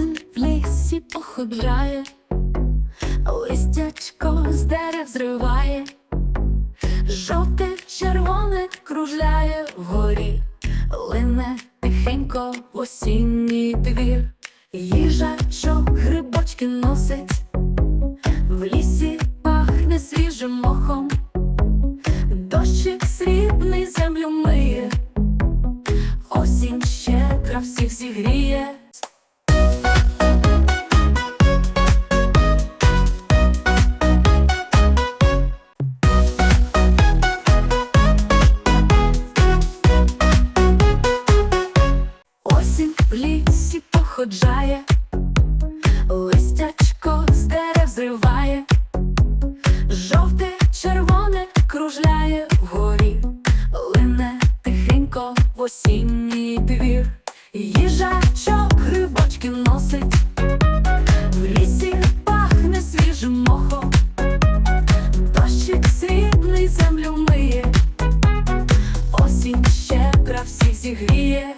Осень в лісі походжає, листячко з дерев зриває, жовте, червоне кружляє вгорі, лине тихенько в осінній двір, їжачок грибочки носить, в лісі пахне свіжим мохом, дощик срібний землю миє, осінь щедра всіх зігріє. походжає, листячко з дерев зриває, жовте, червоне кружляє вгорі, лине тихенько в осінній двір, їжачок грибочки носить, в лісі пахне свіжим мохом, дощик землю миє, осінь щедра всі зігріє.